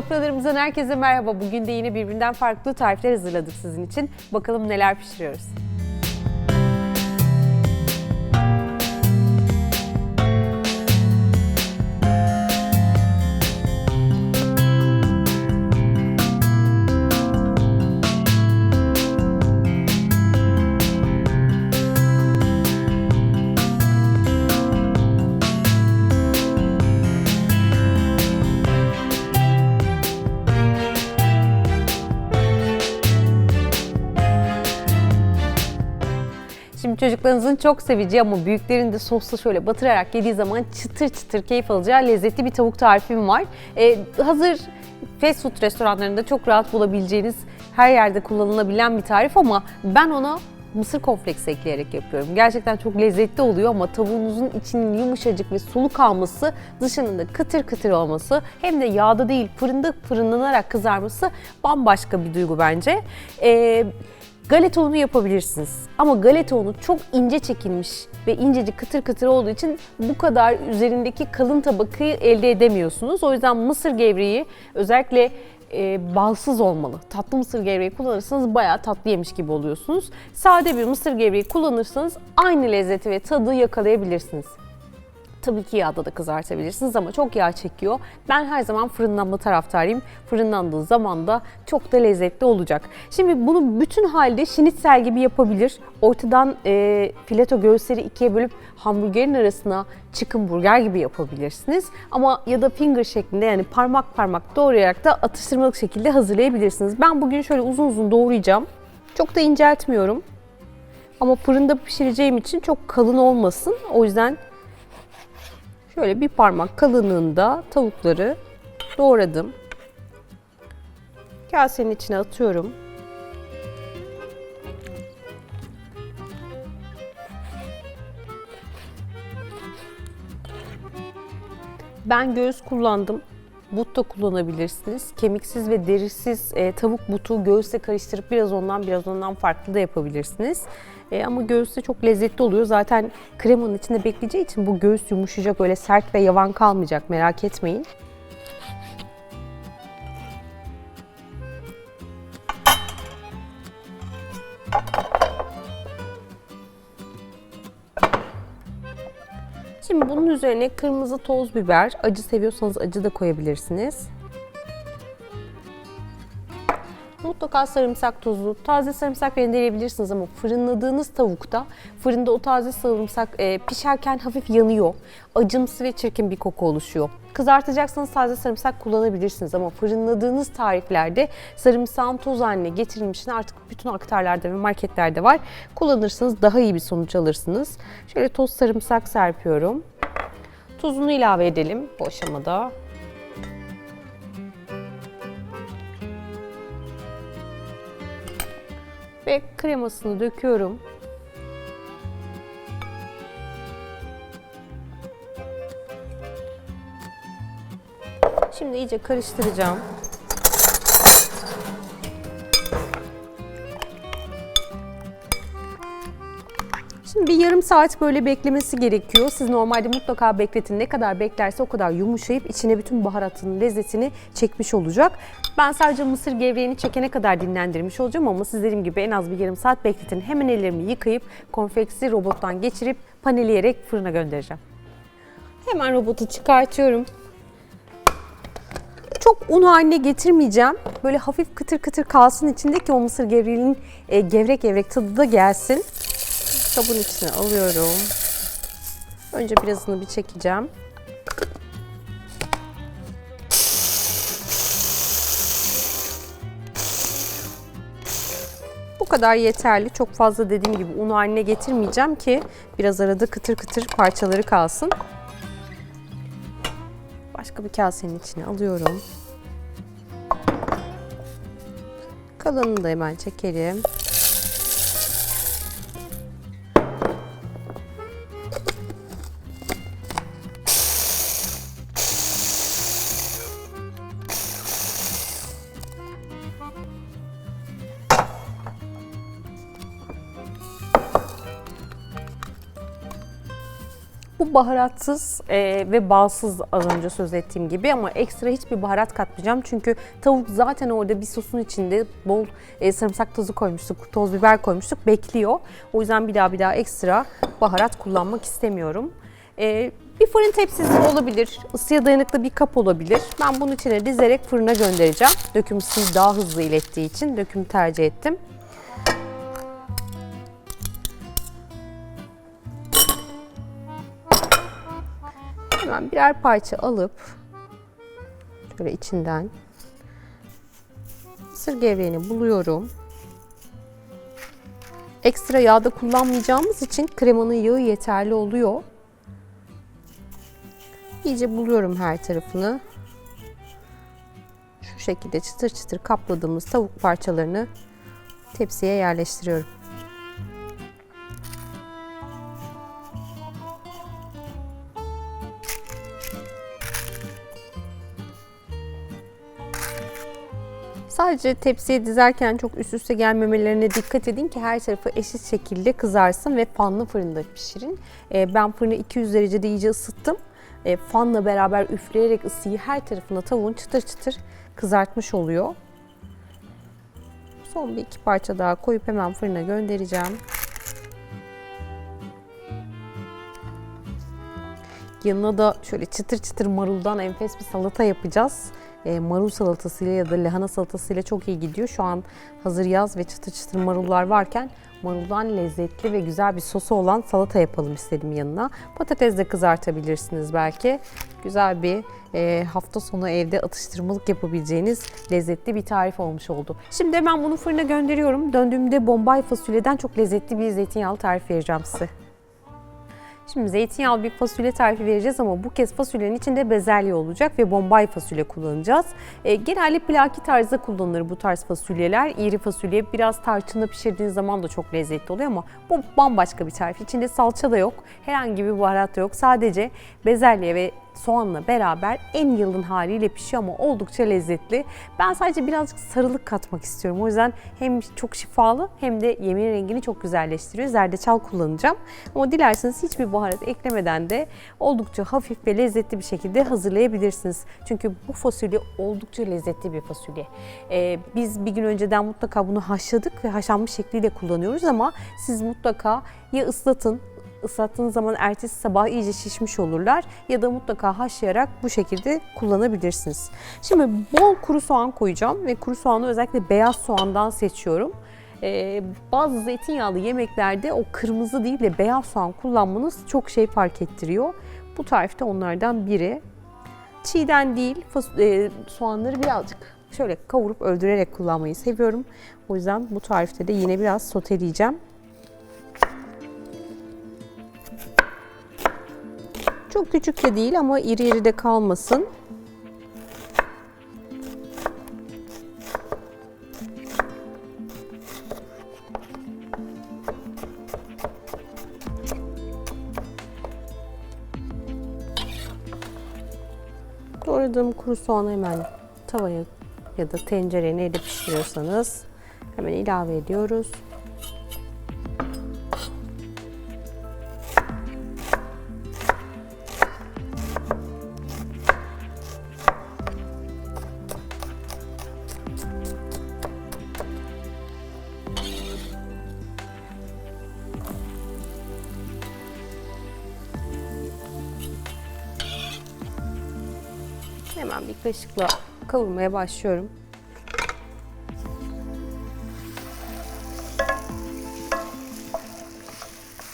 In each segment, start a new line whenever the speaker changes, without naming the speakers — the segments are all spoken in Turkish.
Sofralarımızdan herkese merhaba. Bugün de yine birbirinden farklı tarifler hazırladık sizin için. Bakalım neler pişiriyoruz. Çocuklarınızın çok seveceği ama büyüklerin de sosla şöyle batırarak yediği zaman çıtır çıtır keyif alacağı lezzetli bir tavuk tarifim var. Ee, hazır fast food restoranlarında çok rahat bulabileceğiniz her yerde kullanılabilen bir tarif ama ben ona mısır kompleksi ekleyerek yapıyorum. Gerçekten çok lezzetli oluyor ama tavuğunuzun içinin yumuşacık ve sulu kalması, dışının da kıtır kıtır olması hem de yağda değil fırında fırınlanarak kızarması bambaşka bir duygu bence. Ee, Galeta unu yapabilirsiniz. Ama galeta unu çok ince çekilmiş ve incecik kıtır kıtır olduğu için bu kadar üzerindeki kalın tabakayı elde edemiyorsunuz. O yüzden mısır gevreği özellikle e, balsız olmalı. Tatlı mısır gevreği kullanırsanız bayağı tatlı yemiş gibi oluyorsunuz. Sade bir mısır gevreği kullanırsanız aynı lezzeti ve tadı yakalayabilirsiniz. Tabii ki yağda da kızartabilirsiniz ama çok yağ çekiyor. Ben her zaman fırınlanma taraftarıyım. Fırınlandığı zaman da çok da lezzetli olacak. Şimdi bunu bütün halde şinitsel gibi yapabilir. Ortadan e, fileto göğüsleri ikiye bölüp hamburgerin arasına chicken burger gibi yapabilirsiniz. Ama ya da finger şeklinde yani parmak parmak doğrayarak da atıştırmalık şekilde hazırlayabilirsiniz. Ben bugün şöyle uzun uzun doğrayacağım. Çok da inceltmiyorum. Ama fırında pişireceğim için çok kalın olmasın. O yüzden Şöyle bir parmak kalınlığında tavukları doğradım. Kasenin içine atıyorum. Ben göğüs kullandım. But da kullanabilirsiniz. Kemiksiz ve derisiz e, tavuk butu göğüsle karıştırıp biraz ondan biraz ondan farklı da yapabilirsiniz. E, ama göğüs de çok lezzetli oluyor. Zaten kremanın içinde bekleyeceği için bu göğüs yumuşayacak öyle sert ve yavan kalmayacak merak etmeyin. Şimdi bunun üzerine kırmızı toz biber, acı seviyorsanız acı da koyabilirsiniz. Mutlaka sarımsak tozu, taze sarımsak rendeleyebilirsiniz ama fırınladığınız tavukta fırında o taze sarımsak e, pişerken hafif yanıyor. Acımsı ve çirkin bir koku oluşuyor. Kızartacaksanız taze sarımsak kullanabilirsiniz ama fırınladığınız tariflerde sarımsağın toz haline getirilmişini artık bütün aktarlarda ve marketlerde var. Kullanırsanız daha iyi bir sonuç alırsınız. Şöyle toz sarımsak serpiyorum. Tuzunu ilave edelim bu aşamada. ve kremasını döküyorum. İyice karıştıracağım. Şimdi bir yarım saat böyle beklemesi gerekiyor. Siz normalde mutlaka bekletin. Ne kadar beklerse o kadar yumuşayıp içine bütün baharatın lezzetini çekmiş olacak. Ben sadece mısır gevreğini çekene kadar dinlendirmiş olacağım ama siz dediğim gibi en az bir yarım saat bekletin. Hemen ellerimi yıkayıp konfeksi robottan geçirip paneleyerek fırına göndereceğim. Hemen robotu çıkartıyorum. Un haline getirmeyeceğim. Böyle hafif kıtır kıtır kalsın içindeki o mısır gevreğinin e, gevrek gevrek tadı da gelsin. Kabın içine alıyorum. Önce birazını bir çekeceğim. Bu kadar yeterli. Çok fazla dediğim gibi un haline getirmeyeceğim ki biraz arada kıtır kıtır parçaları kalsın. Başka bir kasenin içine alıyorum. Kalanını da hemen çekelim. Bu baharatsız e, ve balsız az önce söz ettiğim gibi ama ekstra hiçbir baharat katmayacağım. Çünkü tavuk zaten orada bir sosun içinde bol e, sarımsak tozu koymuştuk, toz biber koymuştuk bekliyor. O yüzden bir daha bir daha ekstra baharat kullanmak istemiyorum. E, bir fırın tepsisi olabilir, ısıya dayanıklı bir kap olabilir. Ben bunun içine dizerek fırına göndereceğim. Döküm ısıyı daha hızlı ilettiği için döküm tercih ettim. Hemen birer parça alıp şöyle içinden mısır gevreğini buluyorum. Ekstra yağda kullanmayacağımız için kremanın yağı yeterli oluyor. İyice buluyorum her tarafını. Şu şekilde çıtır çıtır kapladığımız tavuk parçalarını tepsiye yerleştiriyorum. Sadece tepsiye dizerken çok üst üste gelmemelerine dikkat edin ki her tarafı eşit şekilde kızarsın ve fanlı fırında pişirin. Ee, Ben fırını 200 derecede iyice ısıttım. Ee, Fanla beraber üfleyerek ısıyı her tarafına tavuğun çıtır çıtır kızartmış oluyor. Son bir iki parça daha koyup hemen fırına göndereceğim. Yanına da şöyle çıtır çıtır maruldan enfes bir salata yapacağız. E, marul salatasıyla ya da lahana salatasıyla çok iyi gidiyor. Şu an hazır yaz ve çıtır çıtır marullar varken maruldan lezzetli ve güzel bir sosu olan salata yapalım istedim yanına. Patates de kızartabilirsiniz belki. Güzel bir e, hafta sonu evde atıştırmalık yapabileceğiniz lezzetli bir tarif olmuş oldu. Şimdi hemen bunu fırına gönderiyorum. Döndüğümde bombay fasulyeden çok lezzetli bir zeytinyağlı tarif vereceğim size. Şimdi zeytinyağlı bir fasulye tarifi vereceğiz ama bu kez fasulyenin içinde bezelye olacak ve bombay fasulye kullanacağız. E, genelde plaki tarzda kullanılır bu tarz fasulyeler. İri fasulye biraz tarçınla pişirdiğiniz zaman da çok lezzetli oluyor ama bu bambaşka bir tarif. İçinde salça da yok, herhangi bir baharat da yok. Sadece bezelye ve soğanla beraber en yılın haliyle pişiyor ama oldukça lezzetli. Ben sadece birazcık sarılık katmak istiyorum. O yüzden hem çok şifalı hem de yemeğin rengini çok güzelleştiriyor. Zerdeçal kullanacağım. Ama dilerseniz hiçbir baharat eklemeden de oldukça hafif ve lezzetli bir şekilde hazırlayabilirsiniz. Çünkü bu fasulye oldukça lezzetli bir fasulye. Ee, biz bir gün önceden mutlaka bunu haşladık ve haşlanmış şekliyle kullanıyoruz ama siz mutlaka ya ıslatın, ıslattığınız zaman ertesi sabah iyice şişmiş olurlar ya da mutlaka haşlayarak bu şekilde kullanabilirsiniz. Şimdi bol kuru soğan koyacağım ve kuru soğanı özellikle beyaz soğandan seçiyorum. Ee, bazı zeytinyağlı yemeklerde o kırmızı değil de beyaz soğan kullanmanız çok şey fark ettiriyor. Bu tarifte onlardan biri. Çiğden değil, e, soğanları birazcık şöyle kavurup öldürerek kullanmayı seviyorum. O yüzden bu tarifte de yine biraz soteleyeceğim. Çok küçük de değil ama iri iri de kalmasın. Doğradığım kuru soğanı hemen tavaya ya da tencereye neyle pişiriyorsanız hemen ilave ediyoruz. Kaşıkla kavurmaya başlıyorum.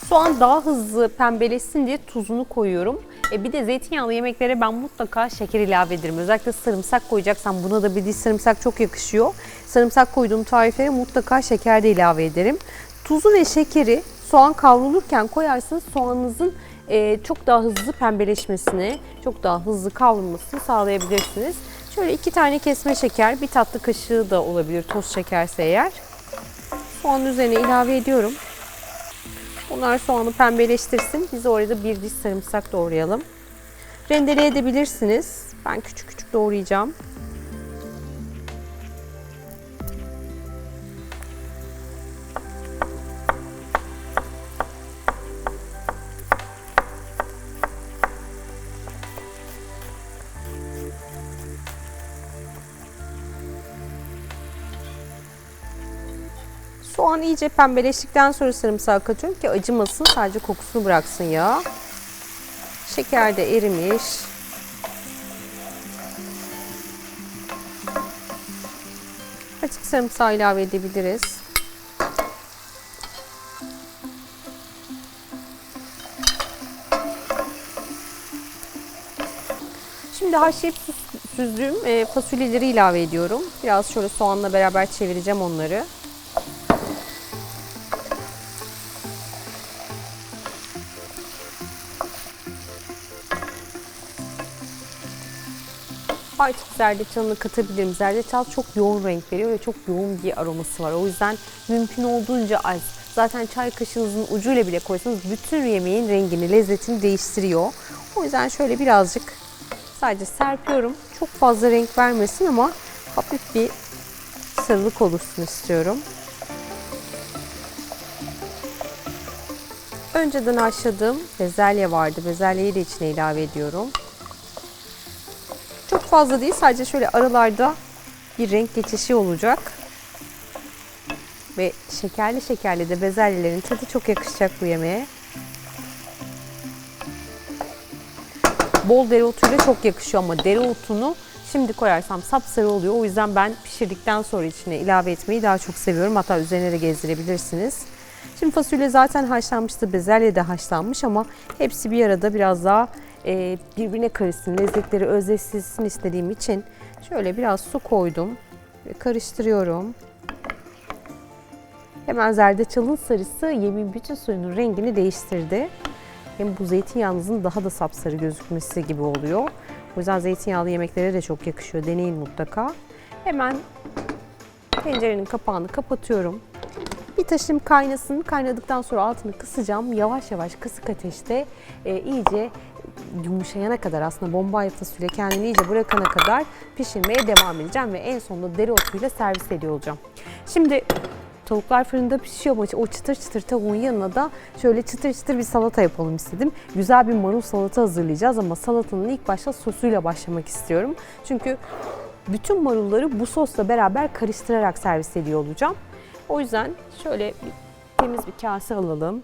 Soğan daha hızlı pembeleşsin diye tuzunu koyuyorum. E bir de zeytinyağlı yemeklere ben mutlaka şeker ilave ederim. Özellikle sarımsak koyacaksam buna da bir diş sarımsak çok yakışıyor. Sarımsak koyduğum tariflere mutlaka şeker de ilave ederim. Tuzu ve şekeri soğan kavrulurken koyarsınız soğanınızın e, çok daha hızlı pembeleşmesini, çok daha hızlı kavrulmasını sağlayabilirsiniz. Şöyle iki tane kesme şeker, bir tatlı kaşığı da olabilir toz şekerse eğer. Soğanın üzerine ilave ediyorum. Bunlar soğanı pembeleştirsin. Biz orada bir diş sarımsak doğrayalım. Rendele edebilirsiniz. Ben küçük küçük doğrayacağım. Soğan iyice pembeleştikten sonra sarımsağı katıyorum ki acımasın sadece kokusunu bıraksın ya. Şeker de erimiş. Artık sarımsağı ilave edebiliriz. Şimdi haşlayıp süz- süzdüğüm e, fasulyeleri ilave ediyorum. Biraz şöyle soğanla beraber çevireceğim onları. Artık zerdeçalını katabilirim. Zerdeçal çok yoğun renk veriyor ve çok yoğun bir aroması var. O yüzden mümkün olduğunca az. Zaten çay kaşığınızın ucuyla bile koysanız bütün yemeğin rengini, lezzetini değiştiriyor. O yüzden şöyle birazcık sadece serpiyorum. Çok fazla renk vermesin ama hafif bir sarılık oluşsun istiyorum. Önceden haşladığım bezelye vardı. Bezelyeyi de içine ilave ediyorum. Fazla değil sadece şöyle aralarda bir renk geçişi olacak. Ve şekerli şekerli de bezelyelerin tadı çok yakışacak bu yemeğe. Bol dereotuyla çok yakışıyor ama dereotunu şimdi koyarsam sapsarı oluyor. O yüzden ben pişirdikten sonra içine ilave etmeyi daha çok seviyorum. Hatta üzerine de gezdirebilirsiniz. Şimdi fasulye zaten haşlanmıştı, bezelye de haşlanmış ama hepsi bir arada biraz daha e, birbirine karışsın, lezzetleri özleşsin istediğim için şöyle biraz su koydum ve karıştırıyorum. Hemen zerdeçalın sarısı yemin bütün suyunun rengini değiştirdi. Hem bu zeytinyağınızın daha da sapsarı gözükmesi gibi oluyor. O yüzden zeytinyağlı yemeklere de çok yakışıyor. Deneyin mutlaka. Hemen tencerenin kapağını kapatıyorum. Bir taşım kaynasın. Kaynadıktan sonra altını kısacağım. Yavaş yavaş kısık ateşte e, iyice yumuşayana kadar aslında bombay fasulye kendini iyice bırakana kadar pişirmeye devam edeceğim ve en sonunda dereotuyla servis ediyor olacağım. Şimdi tavuklar fırında pişiyor ama o çıtır çıtır tavuğun yanına da şöyle çıtır çıtır bir salata yapalım istedim. Güzel bir marul salata hazırlayacağız ama salatanın ilk başta sosuyla başlamak istiyorum. Çünkü bütün marulları bu sosla beraber karıştırarak servis ediyor olacağım. O yüzden şöyle bir temiz bir kase alalım.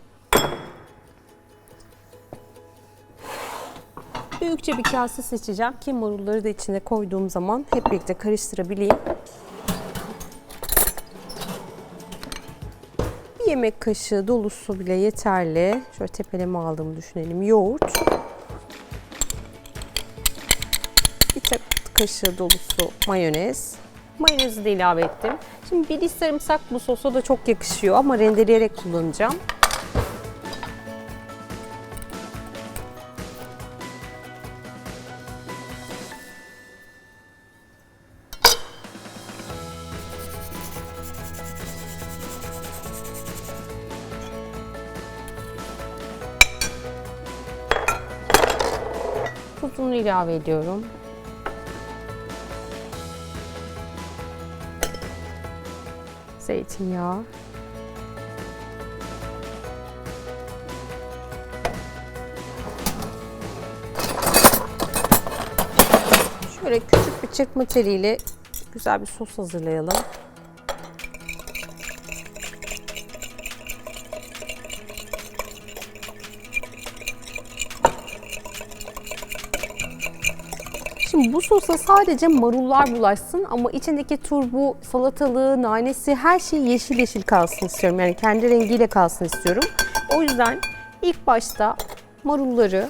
Büyükçe bir kase seçeceğim ki marulları da içine koyduğum zaman hep birlikte karıştırabileyim. Bir yemek kaşığı dolusu bile yeterli. Şöyle tepeleme aldığımı düşünelim. Yoğurt. Bir tek kaşığı dolusu mayonez. Mayonezi de ilave ettim. Şimdi bir diş sarımsak bu sosa da çok yakışıyor ama rendeleyerek kullanacağım. Tuzunu ilave ediyorum. Zeytinyağı. Şöyle küçük bir çırpma teliyle güzel bir sos hazırlayalım. Bu sosa sadece marullar bulaşsın ama içindeki turbu, salatalığı, nanesi her şey yeşil yeşil kalsın istiyorum. Yani kendi rengiyle kalsın istiyorum. O yüzden ilk başta marulları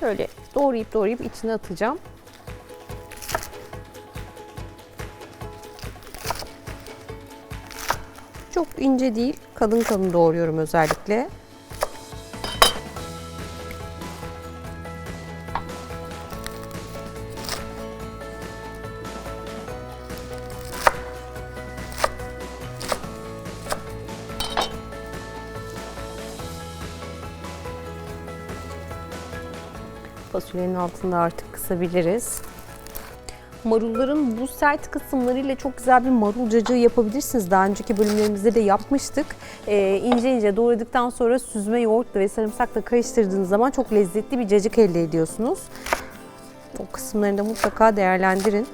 şöyle doğrayıp doğrayıp içine atacağım. Çok ince değil, kalın kalın doğruyorum özellikle. Fasulyenin altında artık kısabiliriz. Marulların bu sert kısımlarıyla çok güzel bir marul cacığı yapabilirsiniz. Daha önceki bölümlerimizde de yapmıştık. Ee, ince ince doğradıktan sonra süzme yoğurtla ve sarımsakla karıştırdığınız zaman çok lezzetli bir cacık elde ediyorsunuz. O kısımlarını da mutlaka değerlendirin.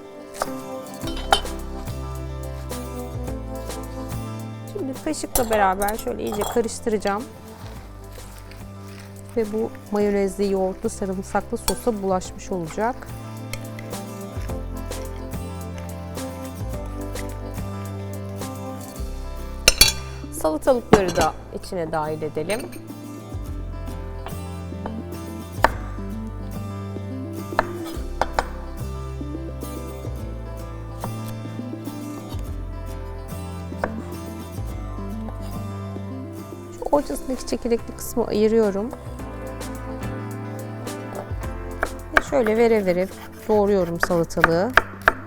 Şimdi Kaşıkla beraber şöyle iyice karıştıracağım. Ve bu mayonezli, yoğurtlu, sarımsaklı sosa bulaşmış olacak. Salatalıkları da içine dahil edelim. Ortasındaki çekirdekli kısmı ayırıyorum. Şöyle vere vere doğruyorum salatalığı.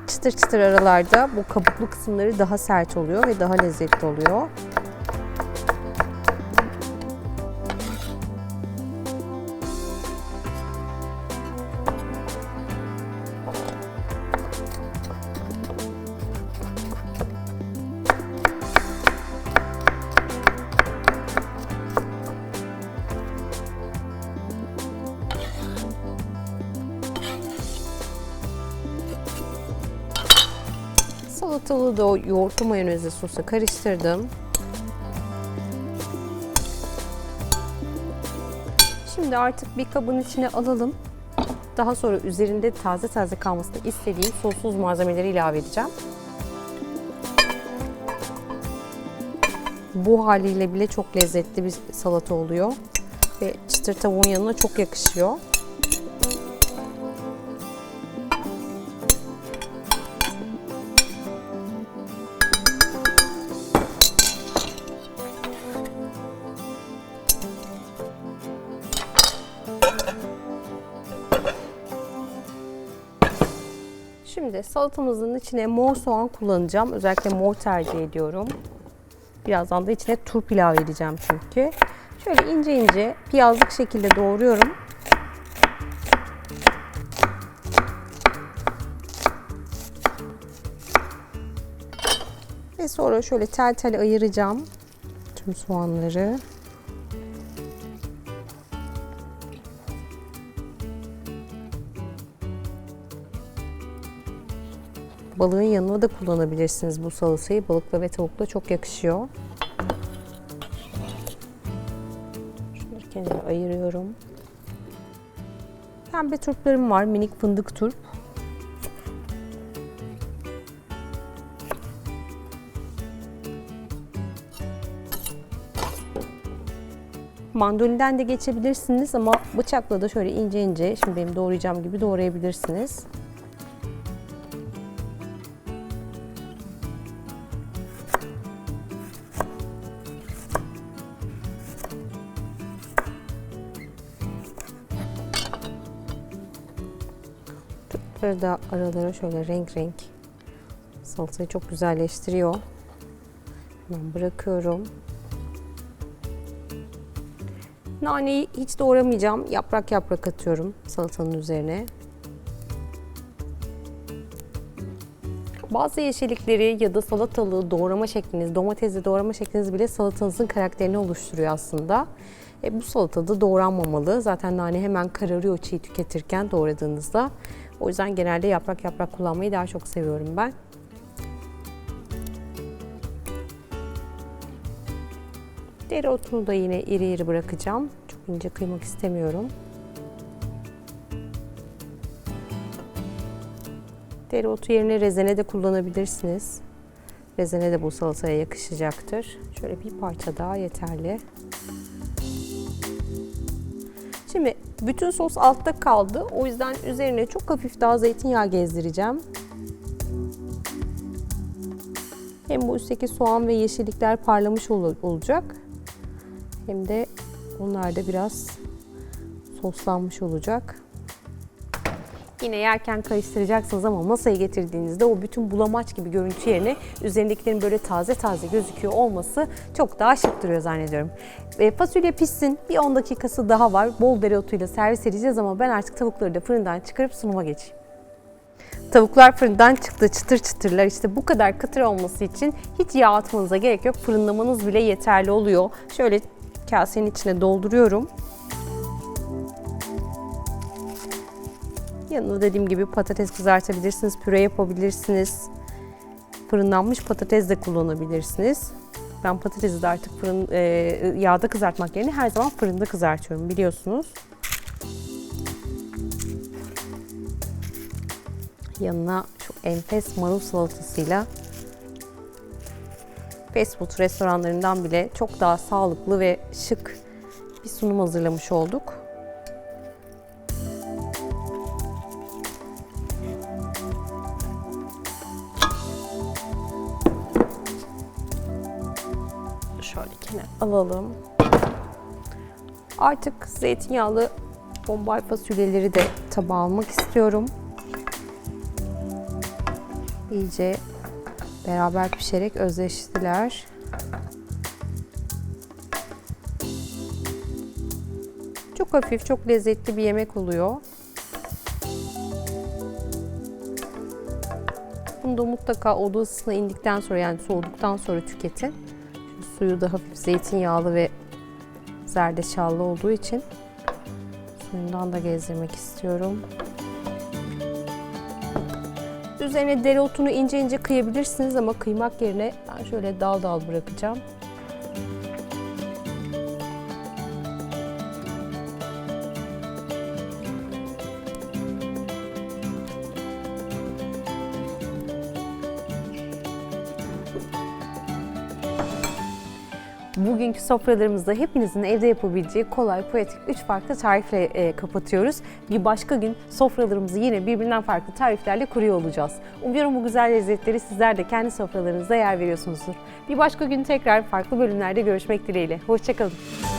Çıtır çıtır aralarda bu kabuklu kısımları daha sert oluyor ve daha lezzetli oluyor. Salatalığı da o yoğurtlu mayonezli sosa karıştırdım. Şimdi artık bir kabın içine alalım. Daha sonra üzerinde taze taze kalmasını istediğim sossuz malzemeleri ilave edeceğim. Bu haliyle bile çok lezzetli bir salata oluyor. Ve çıtır tavuğun yanına çok yakışıyor. Şimdi salatamızın içine mor soğan kullanacağım. Özellikle mor tercih ediyorum. Birazdan da içine turp ilave edeceğim çünkü. Şöyle ince ince piyazlık şekilde doğruyorum. Ve sonra şöyle tel tel ayıracağım tüm soğanları. Balığın yanına da kullanabilirsiniz bu salatayı. Balıkla ve tavukla çok yakışıyor. Şunları kenara ayırıyorum. Pembe turplarım var. Minik fındık turp. Mandolinden de geçebilirsiniz ama bıçakla da şöyle ince ince, şimdi benim doğrayacağım gibi doğrayabilirsiniz. Turpları da aralara şöyle renk renk salatayı çok güzelleştiriyor. Hemen bırakıyorum. Naneyi hiç doğramayacağım. Yaprak yaprak atıyorum salatanın üzerine. Bazı yeşillikleri ya da salatalığı doğrama şekliniz, domatesi doğrama şekliniz bile salatanızın karakterini oluşturuyor aslında. E, bu salata da doğranmamalı. Zaten nane hemen kararıyor çiğ tüketirken doğradığınızda. O yüzden genelde yaprak yaprak kullanmayı daha çok seviyorum ben. Dereotunu da yine iri iri bırakacağım. Çok ince kıymak istemiyorum. Dereotu yerine rezene de kullanabilirsiniz. Rezene de bu salataya yakışacaktır. Şöyle bir parça daha yeterli. Şimdi bütün sos altta kaldı. O yüzden üzerine çok hafif daha zeytinyağı gezdireceğim. Hem bu üstteki soğan ve yeşillikler parlamış ol- olacak. Hem de onlar da biraz soslanmış olacak. Yine yerken karıştıracaksınız ama masaya getirdiğinizde o bütün bulamaç gibi görüntü yerine üzerindekilerin böyle taze taze gözüküyor olması çok daha şık duruyor zannediyorum. E, fasulye pişsin. Bir 10 dakikası daha var. Bol dereotuyla servis edeceğiz ama ben artık tavukları da fırından çıkarıp sunuma geçeyim. Tavuklar fırından çıktı çıtır çıtırlar. İşte bu kadar kıtır olması için hiç yağ atmanıza gerek yok. Fırınlamanız bile yeterli oluyor. Şöyle kasenin içine dolduruyorum. Yanına dediğim gibi patates kızartabilirsiniz, püre yapabilirsiniz. Fırınlanmış patates de kullanabilirsiniz.
Ben patatesi de artık fırın e, yağda kızartmak yerine her zaman fırında kızartıyorum biliyorsunuz. Yanına şu enfes marul salatasıyla fast food restoranlarından bile çok daha sağlıklı ve şık bir sunum hazırlamış olduk. Kenara alalım. Artık zeytinyağlı bombay fasulyeleri de tabağa almak istiyorum. İyice beraber pişerek özleştiler. Çok hafif, çok lezzetli bir yemek oluyor. Bunu da mutlaka oda ısısına indikten sonra yani soğuduktan sonra tüketin. Suyu da hafif zeytinyağlı ve zerdeçallı olduğu için suyundan da gezdirmek istiyorum. Üzerine dereotunu ince ince kıyabilirsiniz ama kıymak yerine ben şöyle dal dal bırakacağım.
Sofralarımızda hepinizin evde yapabileceği kolay, pratik 3 farklı tarifle e, kapatıyoruz. Bir başka gün sofralarımızı yine birbirinden farklı tariflerle kuruyor olacağız. Umuyorum bu güzel lezzetleri sizler de kendi sofralarınızda yer veriyorsunuzdur. Bir başka gün tekrar farklı bölümlerde görüşmek dileğiyle. Hoşçakalın.